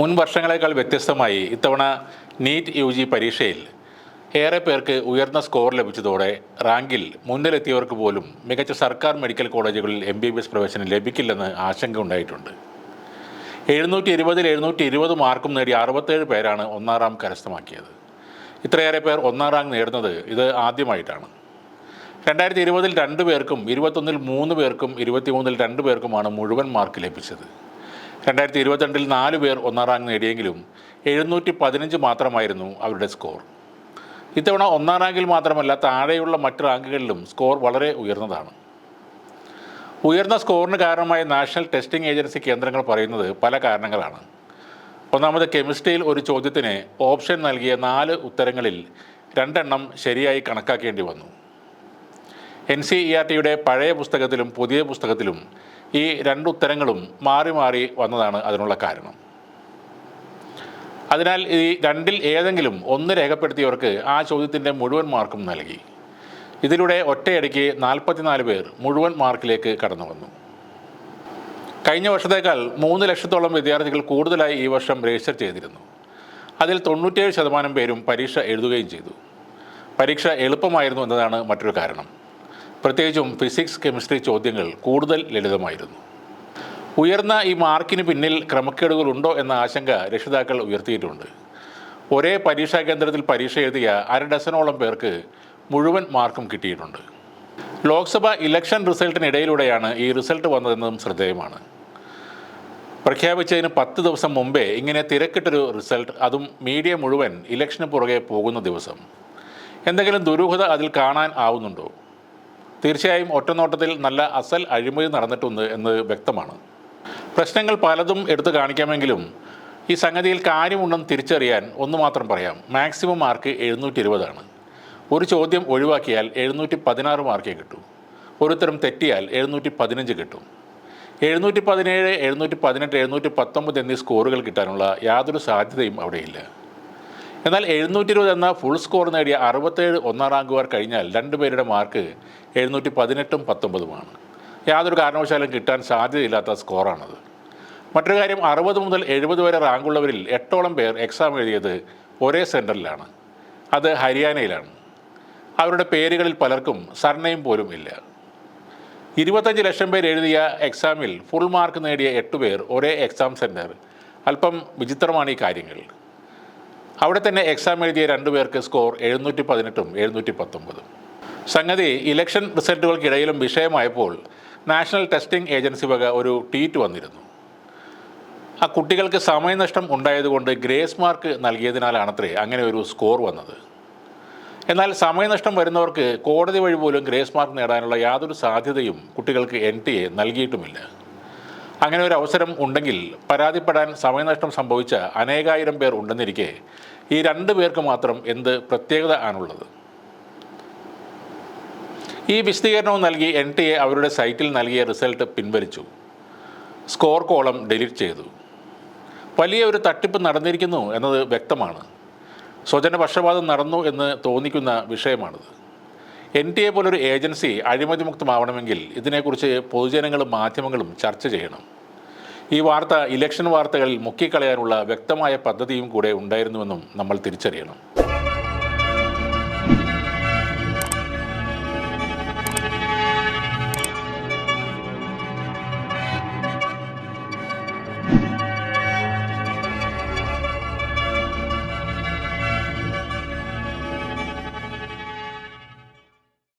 മുൻ വർഷങ്ങളെക്കാൾ വ്യത്യസ്തമായി ഇത്തവണ നീറ്റ് യു ജി പരീക്ഷയിൽ ഏറെ പേർക്ക് ഉയർന്ന സ്കോർ ലഭിച്ചതോടെ റാങ്കിൽ മുന്നിലെത്തിയവർക്ക് പോലും മികച്ച സർക്കാർ മെഡിക്കൽ കോളേജുകളിൽ എം ബി ബി എസ് പ്രവേശനം ലഭിക്കില്ലെന്ന് ആശങ്ക ഉണ്ടായിട്ടുണ്ട്. എഴുന്നൂറ്റി ഇരുപതിൽ എഴുന്നൂറ്റി ഇരുപത് മാർക്കും നേടി അറുപത്തേഴ് പേരാണ് ഒന്നാം റാങ്ക് കരസ്ഥമാക്കിയത്. ഇത്രയേറെ പേർ ഒന്നാം റാങ്ക് നേടുന്നത് ഇത് ആദ്യമായിട്ടാണ്. രണ്ടായിരത്തി ഇരുപതിൽ രണ്ട് പേർക്കും ഇരുപത്തൊന്നിൽ മൂന്ന് പേർക്കും ഇരുപത്തിമൂന്നിൽ രണ്ട് പേർക്കുമാണ് മുഴുവൻ മാർക്ക് ലഭിച്ചത്. രണ്ടായിരത്തി ഇരുപത്തിരണ്ടിൽ നാല് പേർ ഒന്നാം റാങ്ക് നേടിയെങ്കിലും എഴുന്നൂറ്റി പതിനഞ്ച് മാത്രമായിരുന്നു അവരുടെ സ്കോർ. ഇത്തവണ ഒന്നാം റാങ്കിൽ മാത്രമല്ല താഴെയുള്ള മറ്റ് റാങ്കുകളിലും സ്കോർ വളരെ ഉയർന്നതാണ്. ഉയർന്ന സ്കോറിന് കാരണമായ നാഷണൽ ടെസ്റ്റിംഗ് ഏജൻസി കേന്ദ്രങ്ങൾ പറയുന്നത് പല കാരണങ്ങളാണ്. ഒന്നാമത് കെമിസ്ട്രിയിൽ ഒരു ചോദ്യത്തിന് ഓപ്ഷൻ നൽകിയ നാല് ഉത്തരങ്ങളിൽ രണ്ടെണ്ണം ശരിയായി കണക്കാക്കേണ്ടി വന്നു. എൻ സി ഇ ആർ ടിയുടെ പഴയ പുസ്തകത്തിലും പുതിയ പുസ്തകത്തിലും ഈ രണ്ട് ഉത്തരങ്ങളും മാറി മാറി വന്നതാണ് അതിനുള്ള കാരണം. അതിനാൽ ഈ രണ്ടിൽ ഏതെങ്കിലും ഒന്ന് രേഖപ്പെടുത്തിയവർക്ക് ആ ചോദ്യത്തിന്റെ മുഴുവൻ മാർക്കും നൽകി. ഇതിലൂടെ ഒറ്റയടിക്ക് നാൽപ്പത്തിനാല് പേർ മുഴുവൻ മാർക്കിലേക്ക് കടന്നു വന്നു. കഴിഞ്ഞ വർഷത്തേക്കാൾ മൂന്ന് ലക്ഷത്തോളം വിദ്യാർത്ഥികൾ കൂടുതലായി ഈ വർഷം രജിസ്റ്റർ ചെയ്തിരുന്നു. അതിൽ തൊണ്ണൂറ്റേഴ് ശതമാനം പേരും പരീക്ഷ എഴുതുകയും ചെയ്തു. പരീക്ഷ എളുപ്പമായിരുന്നു എന്നതാണ് മറ്റൊരു കാരണം. പ്രത്യേകിച്ചും ഫിസിക്സ് കെമിസ്ട്രി ചോദ്യങ്ങൾ കൂടുതൽ ലളിതമായിരുന്നു. ഉയർന്ന ഈ മാർക്കിന് പിന്നിൽ ക്രമക്കേടുകളുണ്ടോ എന്ന ആശങ്ക രക്ഷിതാക്കൾ ഉയർത്തിയിട്ടുണ്ട്. ഒരേ പരീക്ഷാ കേന്ദ്രത്തിൽ പരീക്ഷ എഴുതിയ അര ഡസനോളം പേർക്ക് മുഴുവൻ മാർക്കും കിട്ടിയിട്ടുണ്ട്. ലോക്സഭ ഇലക്ഷൻ റിസൾട്ടിനിടയിലൂടെയാണ് ഈ റിസൾട്ട് വന്നതെന്നതും ശ്രദ്ധേയമാണ്. പ്രഖ്യാപിച്ചതിന് പത്ത് ദിവസം മുമ്പേ ഇങ്ങനെ തിരക്കിട്ടൊരു റിസൾട്ട് അതും മീഡിയ മുഴുവൻ ഇലക്ഷന് പുറകെ പോകുന്ന ദിവസം. എന്തെങ്കിലും ദുരൂഹത അതിൽ കാണാൻ ആവുന്നുണ്ടോ? തീർച്ചയായും ഒറ്റനോട്ടത്തിൽ നല്ല അസൽ അഴിമതി നടന്നിട്ടുണ്ട് എന്ന് വ്യക്തമാണ്. പ്രശ്നങ്ങൾ പലതും എടുത്തു കാണിക്കാമെങ്കിലും ഈ സംഗതിയിൽ കാര്യമുണ്ടെന്ന് തിരിച്ചറിയാൻ ഒന്ന് മാത്രം പറയാം. മാക്സിമം മാർക്ക് എഴുന്നൂറ്റി ഇരുപതാണ് ഒരു ചോദ്യം ഒഴിവാക്കിയാൽ എഴുന്നൂറ്റി പതിനാറ് മാർക്കേ കിട്ടൂ. ഒരുത്തരം തെറ്റിയാൽ എഴുന്നൂറ്റി പതിനഞ്ച് കിട്ടും. എഴുന്നൂറ്റി പതിനേഴ് എഴുന്നൂറ്റി പതിനെട്ട് എഴുന്നൂറ്റി പത്തൊമ്പത് എന്നീ സ്കോറുകൾ കിട്ടാനുള്ള യാതൊരു സാധ്യതയും അവിടെയില്ല. എന്നാൽ എഴുന്നൂറ്റി ഇരുപത് എന്ന ഫുൾ സ്കോർ നേടിയ അറുപത്തേഴ് ഒന്നാം റാങ്കുകാർ കഴിഞ്ഞാൽ രണ്ടുപേരുടെ മാർക്ക് എഴുന്നൂറ്റി പതിനെട്ടും പത്തൊമ്പതുമാണ്. യാതൊരു കാരണവശാലും കിട്ടാൻ സാധ്യതയില്ലാത്ത സ്കോറാണത് മറ്റൊരു കാര്യം അറുപത് മുതൽ എഴുപത് വരെ റാങ്കുള്ളവരിൽ എട്ടോളം പേർ എക്സാം എഴുതിയത് ഒരേ സെന്ററിലാണ് അത് ഹരിയാനയിലാണ്. അവരുടെ പേരുകളിൽ പലർക്കും സർണയും പോലും ഇല്ല. ഇരുപത്തഞ്ച് ലക്ഷം പേർ എഴുതിയ എക്സാമിൽ ഫുൾ മാർക്ക് നേടിയ എട്ട് പേർ ഒരേ എക്സാം സെന്റർ അല്പം വിചിത്രമാണ് ഈ കാര്യങ്ങൾ. അവിടെ തന്നെ എക്സാം എഴുതിയ രണ്ടുപേർക്ക് സ്കോർ എഴുന്നൂറ്റി പതിനെട്ടും എഴുന്നൂറ്റി പത്തൊമ്പതും സംഗതി ഇലക്ഷൻ റിസൾട്ടുകൾക്കിടയിലും വിഷയമായപ്പോൾ നാഷണൽ ടെസ്റ്റിംഗ് ഏജൻസി വക ഒരു ട്വീറ്റ് വന്നിരുന്നു. ആ കുട്ടികൾക്ക് സമയനഷ്ടം ഉണ്ടായതുകൊണ്ട് ഗ്രേസ് മാർക്ക് നൽകിയതിനാലാണത്രേ അങ്ങനെ ഒരു സ്കോർ വന്നത്. എന്നാൽ സമയനഷ്ടം വരുന്നവർക്ക് കോടതി വഴി പോലും ഗ്രേസ് മാർക്ക് നേടാനുള്ള യാതൊരു സാധ്യതയും കുട്ടികൾക്ക് എൻ ടി എ നൽകിയിട്ടുമില്ല. അങ്ങനെ ഒരു അവസരം ഉണ്ടെങ്കിൽ പരാതിപ്പെടാൻ സമയനഷ്ടം സംഭവിച്ച അനേകായിരം പേർ ഉണ്ടെന്നിരിക്കെ ഈ രണ്ട് പേർക്ക് മാത്രം എന്ത് പ്രത്യേകത ആണുള്ളത്? ഈ വിശദീകരണവും നൽകി എൻ ടി എ അവരുടെ സൈറ്റിൽ നൽകിയ റിസൾട്ട് പിൻവലിച്ചു. സ്കോർ കോളം ഡിലീറ്റ് ചെയ്തു. വലിയ ഒരു തട്ടിപ്പ് നടന്നിരിക്കുന്നു എന്നത് വ്യക്തമാണ്. സ്വജനപക്ഷപാതം നടന്നു എന്ന് തോന്നിക്കുന്ന വിഷയമാണിത്. എൻ ടി എ പോലൊരു ഏജൻസി അഴിമതി മുക്തമാവണമെങ്കിൽ ഇതിനെക്കുറിച്ച് പൊതുജനങ്ങളും മാധ്യമങ്ങളും ചർച്ച ചെയ്യണം. ഈ വാർത്ത ഇലക്ഷൻ വാർത്തകളിൽ മുക്കിക്കളയാനുള്ള വ്യക്തമായ പദ്ധതിയും കൂടെ ഉണ്ടായിരുന്നുവെന്നും നമ്മൾ തിരിച്ചറിയണം.